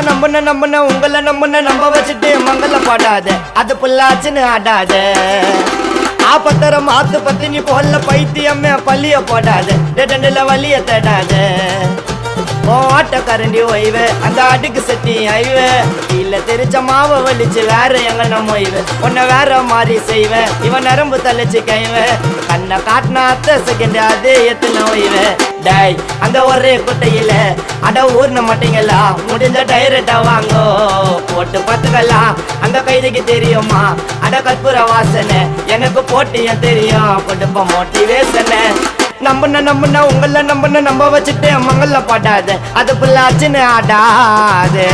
நம்புன நம்புன உங்களை நம்புன நம்ப வச்சுட்டு மங்கள பாடாத. அது புல்லாச்சுன்னு ஆடாத. ஆப்பத்தரம் ஆத்து பத்தினி போல பைத்தியமே பள்ளிய போடாத. ரெண்டுல வலிய தேடாத. ஆட்ட கரண்டி ஓய்வு அந்த அடுக்கு சட்டி ஐவு. இல்ல தெரிச்ச மாவை வலிச்சு வேற எங்க நம்ம ஒய்வு உன்னை வேற மாதிரி செய்வேன் இவன் நரம்பு தள்ளிச்சு கைவேன் கண்ணை காட்டினா அத்த செகண்ட் அதே எத்தனை ஓய்வு. டாய் அந்த ஒரே குட்டையில அட ஊர்ன மாட்டீங்களா? முடிஞ்ச டைரக்டா வாங்கோ. போட்டு பார்த்துக்கலாம் அந்த கைதிக்கு தெரியுமா? அட கற்பூர வாசனை எனக்கு போட்டியும் தெரியும். கொடுப்ப மோட்டிவேஷனை நம்பன நம்புன உங்கள நம்பன நம்ப வச்சுட்டு மங்கள பாடாத. அது பிள்ளாச்சுன்னு ஆடாது.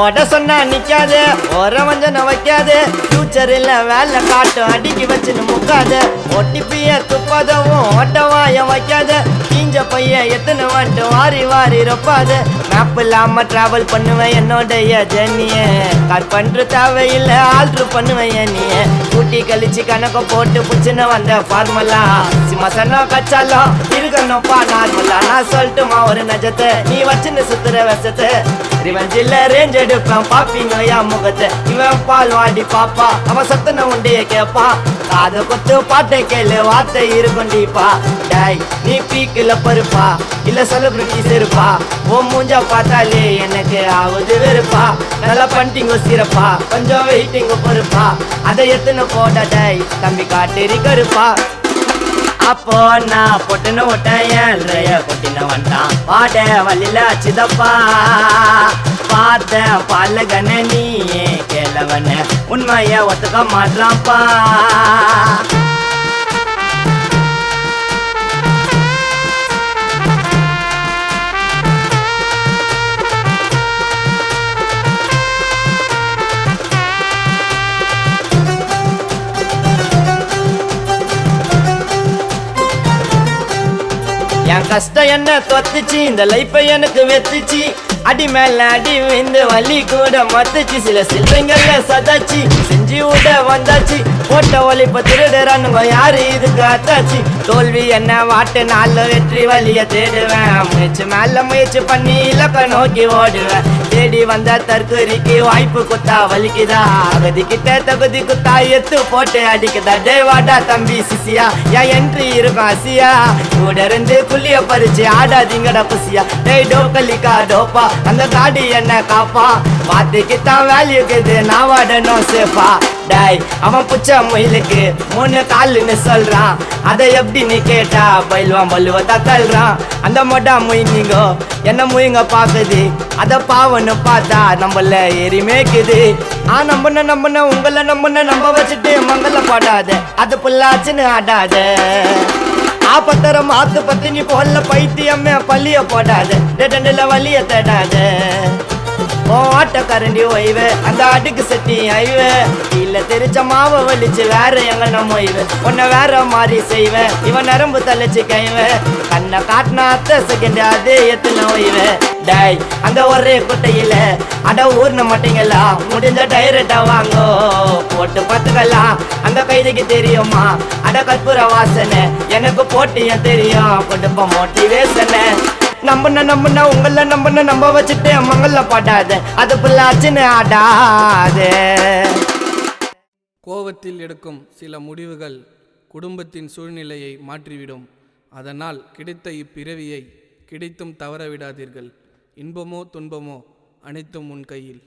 ஓட சொன்னா நிக்காது ஓர வஞ்சன வைக்காது. ஃபியூச்சர் இல்ல வேலை காட்டும் அடிக்கி வச்சுன்னு முக்காது. ஒட்டிப்பிய துப்பாதவும் ஓட்டவாய வைக்காத. கிஞ்ச பைய எத்தனை வாட்டு வாரி வாரி ரொப்பாது. மேப் இல்லாம டிராவல் பண்ணுவேன் என்னோடைய ஜெர்னிய கட் பண்ற தேவையில்ல ஆல்ட்ரு பண்ணுவேன் நீ கூட்டி கழிச்சு கணக்க போட்டு புச்சுன்னு வந்த ஃபார்மலா சிம்மசனோ கச்சாலோ இருக்கணும்ப்பா நார்மலா நான் சொல்லட்டுமா ஒரு நஜத்தை? நீ வச்சுன்னு சுத்துற விஷத்தை. ரிவஞ்சில்ல ரேஞ்ச் எடுப்பேன். பாப்பி நோயா முகத்தை. இவன் பால் வாடி பாப்பா. அவன் சத்தன உண்டைய கேப்பா. காது கொத்து பாட்டை கேளு வார்த்தை இருக்கொண்டிப்பா டேய் நீ பீக்கில் பருப்பா. இல்ல செலிபிரிட்டி செருப்பா. ஓ மூஞ்ச பார்த்தாலே எனக்கு ஆவது வெறுப்பா. நல்லா பண்ணிட்டீங்க சிறப்பா. கொஞ்சம் வெயிட்டிங்க பொறுப்பா. அதை எத்தனை போட டேய். தம்பி காட்டேரி கருப்பா. அப்போ நான் பொட்டுன்னு விட்டேன் ஒட்டையன் கொட்டின வந்தான் பாட வழியில அச்சுதப்பா பார்த்த பாலகன நீ கேளவன உண்மைய ஒத்துக்க மாட்டான்ப்பா கஷ்டம் என்ன தொத்துச்சு? இந்த லைஃபை எனக்கு வெத்துச்சு. அடி மேல அடி விந்து வலி கூட மத்துச்சு. சில சில்லைங்கள்ல சதாச்சு. செஞ்சு விட வந்தாச்சு. போட்ட ஒழிப்பு திருடுறானுங்க யாரு இதுக்கு அத்தாச்சு? தோல்வி என்ன வாட்டு நாள்ல வெற்றி வழிய தேடுவேன். முயற்சி மேல முயற்சி பண்ணி இலக்க நோக்கி ஓடுவேன். தேடி வந்த தற்கொலைக்கு வாய்ப்பு குத்தா வலிக்குதா? அகதி கிட்ட தகுதி குத்தா எத்து போட்டு அடிக்குதா? டே வாடா தம்பி சிசியா என் என்ட்ரி இருக்கும் அசியா. கூட இருந்து புள்ளிய பறிச்சு ஆடாதீங்கடா குசியா டேய் டோக்கலிக்கா டோப்பா. அந்த தாடி என்ன காப்பா? பாத்துக்கித்தான் வேல்யூக்குது நான் வாடணும் சேஃபா. டாய் அவன் புச்ச முயலுக்கு மூணு காலுன்னு சொல்றான். அதை எப்படி நீ கேட்டா? பயில்வான் பல்லுவ தள்ளுறான் அந்த மொட்டா முயங்கிங்கோ என்ன முயங்க பார்க்குது அதை பாவன்னு பார்த்தா நம்மள எரி மேய்க்குது. ஆ நம்புன நம்பன உங்களை நம்பன நம்ப வச்சுட்டு மங்கள பாடாத. அது புல்லாச்சுன்னு ஆடாத. ஆப்பத்தரம் ஆத்து நீ போல பைத்தியமே பள்ளிய போடாத. ரெண்டுல வலிய தேடாத. ஆட்ட கரண்டி ஓய்வு அந்த அடுக்கு சட்டி ஐவு. இல்ல தெரிச்ச மாவை வலிச்சு வேற எங்க நம்ம ஒய்வு உன்னை வேற மாதிரி செய்வேன் இவன் நரம்பு தள்ளிச்சு கைவேன் கண்ணை காட்டினா அத்த செகண்ட் அதே எத்தனை ஓய்வு. டாய் அந்த ஒரே குட்டையில அட ஊர்ன மாட்டீங்களா? முடிஞ்ச டைரக்டா வாங்கோ. போட்டு பார்த்துக்கலாம் அந்த கைதிக்கு தெரியுமா? அட கற்பூர வாசனை எனக்கு போட்டியும் தெரியும். கொடுப்ப மோட்டிவேஷனை நம்பன நம்பன உங்கள நம்பன நம்ப வச்சுட்டு மங்கள பாடாத. அது பிள்ளாச்சுன்னு ஆடாது. கோபத்தில் எடுக்கும் சில முடிவுகள் குடும்பத்தின் சூழ்நிலையை மாற்றிவிடும். அதனால் கிடைத்த இப்பிறவியை கிடைத்தும் தவற விடாதீர்கள். இன்பமோ துன்பமோ அனைத்தும் உன் கையில்.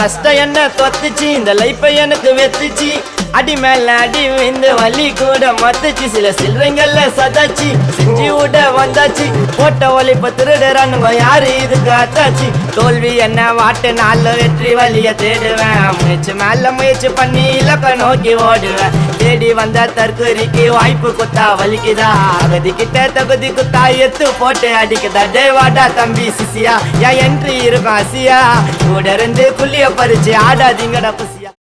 கஷ்டம் என்ன தொத்துச்சு? இந்த லைஃப்பை எனக்கு வெத்துச்சு. அடி மேல அடி விந்து வலி கூட மத்துச்சு. சில சில்லறைங்கள்ல சதாச்சு. செஞ்சு விட வந்தாச்சு. போட்ட ஒலிப்ப திருடுறானுங்க யாரு இதுக்கு அத்தாச்சு தோல்வி என்ன வாட்டு? நாள்ல வெற்றி வழிய தேடுவேன். முயற்சி மேல முயற்சி பண்ணி இலக்க நோக்கி ஓடுவேன். தேடி வந்த தற்கொலைக்கு வாய்ப்பு குத்தா வலிக்குதா? அகதி கிட்ட தகுதி குத்தா எத்து போட்டு அடிக்குதா? டேவாடா தம்பி சிசியா. என் என்ட்ரி இருக்கும் அசியா? கூட இருந்து குள்ளிய பறிச்சு ஆடாதீங்கடா புசி